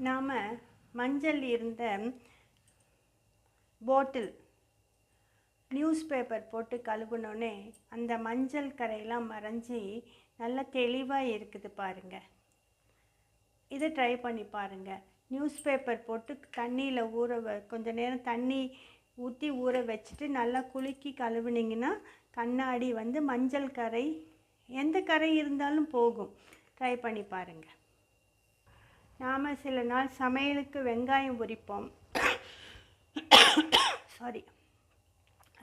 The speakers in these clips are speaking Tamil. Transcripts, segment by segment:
நாம் மஞ்சள் இருந்த போட்டில் நியூஸ் பேப்பர் போட்டு கழுவுனோடனே அந்த மஞ்சள் கரையெல்லாம் மறைஞ்சி நல்லா தெளிவாக இருக்குது பாருங்கள் இதை ட்ரை பண்ணி பாருங்கள் நியூஸ் பேப்பர் போட்டு தண்ணியில் ஊற வ கொஞ்ச நேரம் தண்ணி ஊற்றி ஊற வச்சுட்டு நல்லா குலுக்கி கழுவுனீங்கன்னா கண்ணாடி வந்து மஞ்சள் கரை எந்த கரை இருந்தாலும் போகும். ட்ரை பண்ணி பாருங்கள் நாம் சில நாள் சமையலுக்கு வெங்காயம் உரிப்போம். சாரி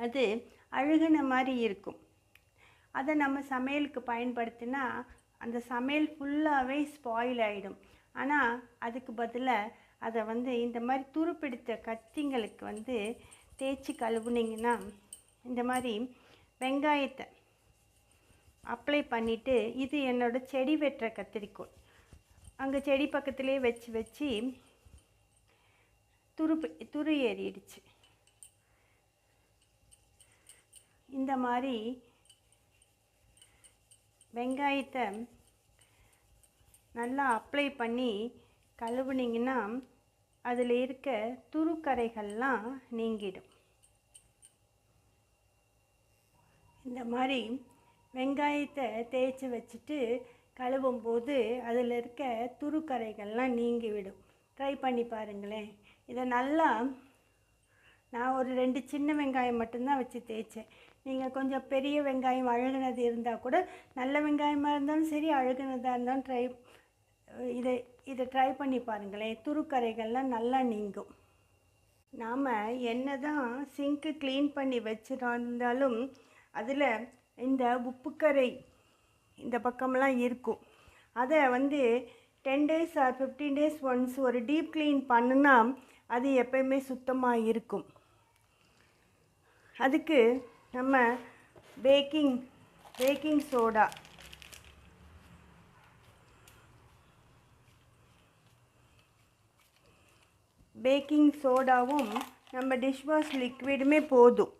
அது அழுகின மாதிரி இருக்கும். அதை நம்ம சமையலுக்கு பயன்படுத்தினா அந்த சமையல் ஃபுல்லாகவே ஸ்பாயில் ஆகிடும் ஆனால் அதுக்கு பதிலாக அதை வந்து இந்த மாதிரி துருப்பிடித்த கத்திங்களுக்கு வந்து தேய்ச்சி கழுவுனீங்கன்னா இந்த மாதிரி வெங்காயத்தை அப்ளை பண்ணிவிட்டு இது என்னோடய செடி வெட்டுற கத்திரிக்கோள். அங்கே செடி பக்கத்துலேயே வச்சு வச்சு துரு துரு ஏறிடுச்சு. இந்த மாதிரி வெங்காயத்தை நல்லா அப்ளை பண்ணி கழுவுனீங்கன்னா அதில் இருக்க துருக்கரைகள்லாம் நீங்கிடும். இந்த மாதிரி வெங்காயத்தை தேய்ச்சி வச்சுட்டு கழுவும் போது அதில் இருக்க துருக்கரைகள்லாம் நீங்கிவிடும். ட்ரை பண்ணி பாருங்களேன். இதை நல்லா நான் ஒரு ரெண்டு சின்ன வெங்காயம் மட்டும்தான் வச்சு தேய்ச்சேன். நீங்கள் கொஞ்சம் பெரிய வெங்காயம் அழுகுனது இருந்தால் கூட நல்ல வெங்காயமாக இருந்தாலும் சரி அழுகுனதாக இருந்தாலும் ட்ரை இதை இதை ட்ரை பண்ணி பாருங்களேன். துருக்கரைகள்லாம் நல்லா நீங்கும். நாம் என்ன தான் சிங்க்கு க்ளீன் பண்ணி வச்சுருந்தாலும் அதில் இந்த உப்புக்கரை இந்த பக்கம்லாம் இருக்கும். அதை வந்து ten days or fifteen days once ஒரு டீப் க்ளீன் பண்ணுனா அது எப்பயுமே சுத்தமாக இருக்கும். அதுக்கு நம்ம பேக்கிங் பேக்கிங் சோடா பேக்கிங் சோடாவும் நம்ம டிஷ்வாஷ் லிக்விடுமே போதும்.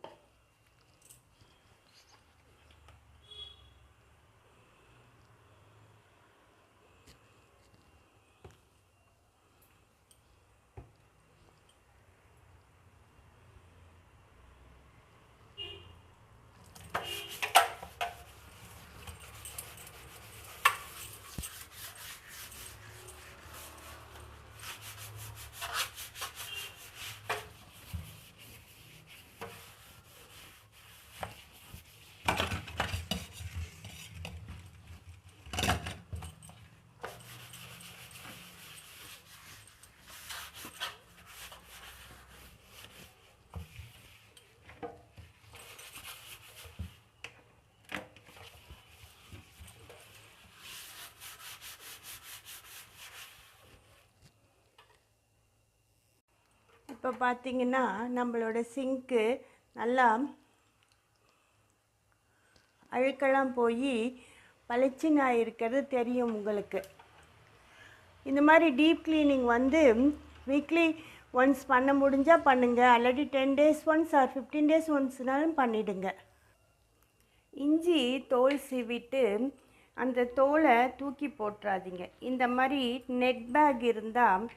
இப்போ பார்த்தீங்கன்னா நம்மளோட சிங்க்கு நல்லா அழுக்கெல்லாம் போய் பளிச்சுன்னு இருக்கிறது தெரியும் உங்களுக்கு. இந்த மாதிரி டீப் க்ளீனிங் வந்து வீக்லி ஒன்ஸ் பண்ண முடிஞ்சால் பண்ணுங்கள் already ten days once or fifteen days ஒன்ஸ்னாலும் பண்ணிவிடுங்க இஞ்சி தோல் சீவிட்டு அந்த தோலை தூக்கி போட்டுறாதீங்க. இந்த மாதிரி நெட் பேக் இருந்தால்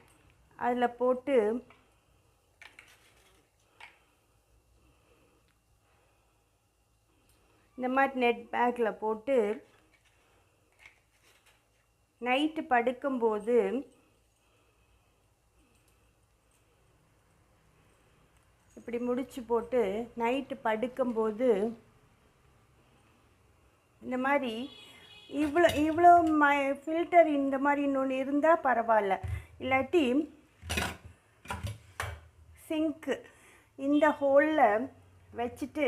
அதில் போட்டு இந்த மாதிரி நெட் பேக்கில் போட்டு நைட்டு படுக்கும்போது இப்படி முடிச்சு போட்டு நைட்டு படுக்கும்போது இந்த மாதிரி இவ்வளோ இவ்வளோ ம ஃபில்டர் இந்த மாதிரி இன்னொன்று இருந்தால் பரவாயில்ல. இல்லாட்டி சிங்க்கு இந்த ஹோலில் வச்சுட்டு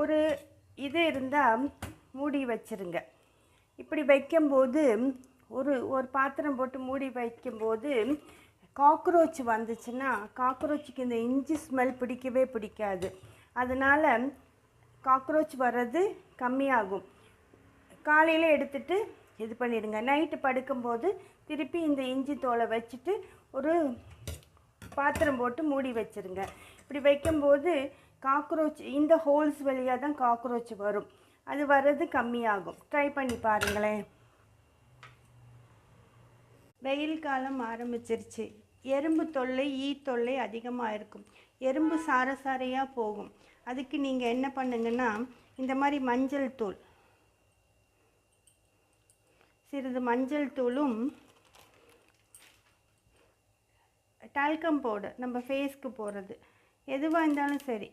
ஒரு இது இருந்தால் மூடி வச்சிருங்க. இப்படி வைக்கும்போது ஒரு ஒரு பாத்திரம் போட்டு மூடி வைக்கும்போது காக்ரோச் வந்துச்சுன்னா காக்ரோச்சுக்கு இந்த இஞ்சி ஸ்மெல் பிடிக்கவே பிடிக்காது. அதனால் காக்ரோச் வர்றது கம்மியாகும். காலையில் எடுத்துட்டு இது பண்ணிடுங்க. நைட்டு படுக்கும்போது திருப்பி இந்த இஞ்சி தோலை வச்சுட்டு ஒரு பாத்திரம் போட்டு மூடி வச்சிருங்க. இப்படி வைக்கும்போது காக்ரோச் இந்த ஹோல்ஸ் வழியாக தான் காக்ரோச் வரும். அது வர்றது கம்மியாகும். ட்ரை பண்ணி பாருங்களேன். வெயில் காலம் ஆரம்பிச்சிருச்சு. எறும்பு தொல்லை ஈ தொல்லை அதிகமாக இருக்கும். எறும்பு சார சாரையாக போகும். அதுக்கு நீங்கள் என்ன பண்ணுங்கன்னா இந்த மாதிரி மஞ்சள் தூள். சிறிது மஞ்சள் தூளும் டால்கம் பவுடர் நம்ம ஃபேஸ்க்கு போடுறது. எதுவாக இருந்தாலும் சரி.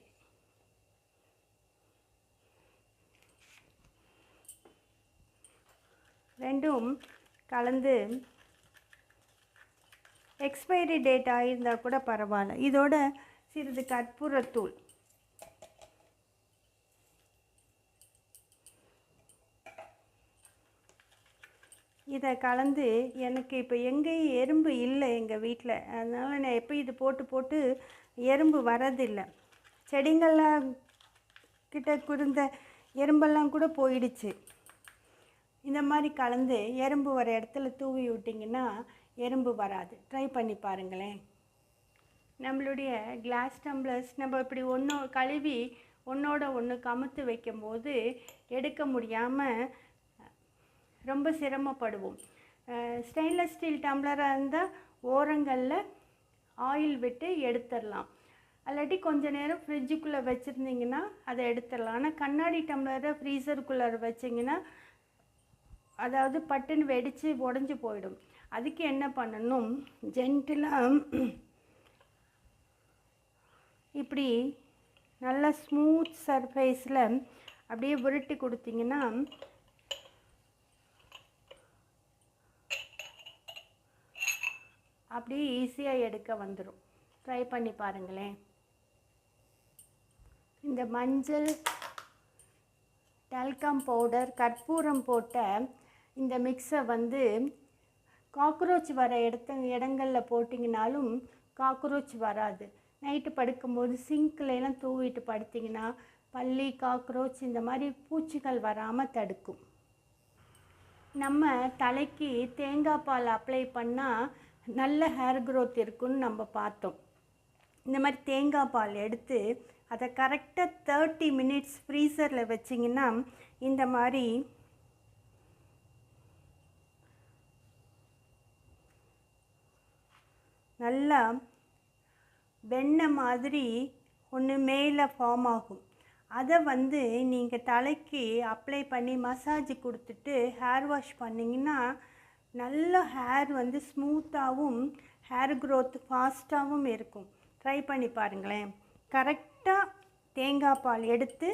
ரெண்டும் கலந்து எக்ஸ்பைரி டேட் ஆகியிருந்தால் கூட பரவாயில்ல. இதோட சிறிது கற்பூரத்தூள். இதை கலந்து எனக்கு இப்போ எங்கேயும் எறும்பு இல்லை எங்கள் வீட்டில். அதனால் நான் எப்போ இது போட்டு போட்டு எறும்பு வரதில்லை. செடிங்கள்லாம் கிட்ட குருந்த எறும்பெல்லாம் கூட போயிடுச்சு. இந்த மாதிரி கலந்து எறும்பு வர இடத்துல தூவி விட்டிங்கன்னா எறும்பு வராது. ட்ரை பண்ணி பாருங்களேன். நம்மளுடைய கிளாஸ் டம்ளர்ஸ் நம்ம இப்படி ஒன்று கழுவி ஒன்றோட ஒன்று கமுத்து வைக்கும்போது எடுக்க முடியாமல் ரொம்ப சிரமப்படுவோம். ஸ்டெயின்லெஸ் ஸ்டீல் டம்ளராக இருந்தால் ஓரங்களில் ஆயில் விட்டு எடுத்துடலாம். அல்லாட்டி கொஞ்ச நேரம் ஃப்ரிட்ஜுக்குள்ளே வச்சுருந்தீங்கன்னா அதை எடுத்துடலாம். ஆனால் கண்ணாடி டம்ளரை ஃப்ரீசருக்குள்ளே வச்சிங்கன்னா அதாவது பட்டுன்னு வெடித்து உடஞ்சி போயிடும். அதுக்கு என்ன பண்ணணும்? ஜென்டிலாக இப்படி நல்லா ஸ்மூத் சர்ஃபேஸில் அப்படியே உருட்டி கொடுத்தீங்கன்னா அப்படியே ஈஸியாக எடுக்க வந்துடும் ட்ரை பண்ணி பாருங்களேன். இந்த மஞ்சள் டால்கம் பவுடர் கற்பூரம் போட்ட இந்த மிக்ஸை வந்து காக்ரோச் வர இடத்த இடங்களில் போட்டிங்கனாலும் காக்ரோச் வராது. நைட்டு படுக்கும்போது சிங்க்லாம் தூவிட்டு படுத்திங்கன்னா பள்ளி காக்ரோச் இந்த மாதிரி பூச்சிகள் வராமல் தடுக்கும். நம்ம தலைக்கு தேங்காய் பால் அப்ளை பண்ணால் நல்ல ஹேர் க்ரோத் இருக்குன்னு நம்ம பார்த்தோம். இந்த மாதிரி தேங்காய் பால் எடுத்து அதை கரெக்டாக தேர்ட்டி மினிட்ஸ் ஃப்ரீசரில் வச்சிங்கன்னா இந்த மாதிரி நல்லா வெண்ணெய் மாதிரி ஒன்று மேலே ஃபார்ம் ஆகும். அதை வந்து நீங்கள் தலைக்கு அப்ளை பண்ணி மசாஜ் கொடுத்துட்டு ஹேர் வாஷ் பண்ணிங்கன்னா நல்ல ஹேர் வந்து ஸ்மூத்தாகவும் ஹேர் க்ரோத் ஃபாஸ்ட்டாகவும் இருக்கும். ட்ரை பண்ணி பாருங்களேன். கரெக்டாக தேங்காய் பால் எடுத்து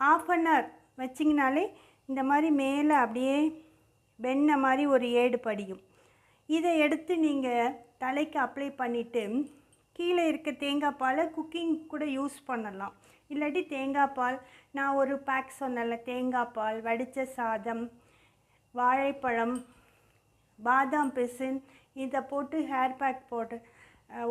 ஆஃப் அன் ஹவர் வச்சிங்கனாலே இந்த மாதிரி மேலே அப்படியே வெண்ணெய் மாதிரி ஒரு ஏடு படியும். இதை எடுத்து நீங்கள் தலைக்கு அப்ளை பண்ணிவிட்டு கீழே இருக்க தேங்காய் பாலை குக்கிங் கூட யூஸ் பண்ணலாம். இல்லாட்டி தேங்காய் பால் நான் ஒரு பேக் சொன்னல தேங்காய் பால் வடித்த சாதம் வாழைப்பழம் பாதாம் பிசின் இதை போட்டு ஹேர் பேக் போட்டு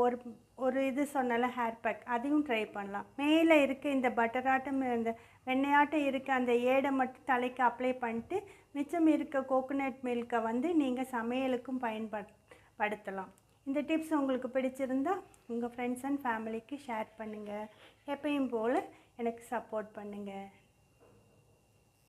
ஒரு ஒரு இது சொன்னல ஹேர் பேக் அதையும் ட்ரை பண்ணலாம். மேலே இருக்க இந்த பட்டராட்டம் இந்த வெண்ணையாட்டம் இருக்க அந்த ஏடை மட்டும் தலைக்கு அப்ளை பண்ணிட்டு மிச்சம் இருக்க கோகோனட் மில்கை வந்து நீங்கள் சமையலுக்கும் பயன்படுத்தலாம் இந்த டிப்ஸ் உங்களுக்கு பிடிச்சிருந்தா உங்கள் ஃப்ரெண்ட்ஸ் அண்ட் ஃபேமிலிக்கு ஷேர் பண்ணுங்கள் எப்பயும் போல் எனக்கு சப்போர்ட் பண்ணுங்கள்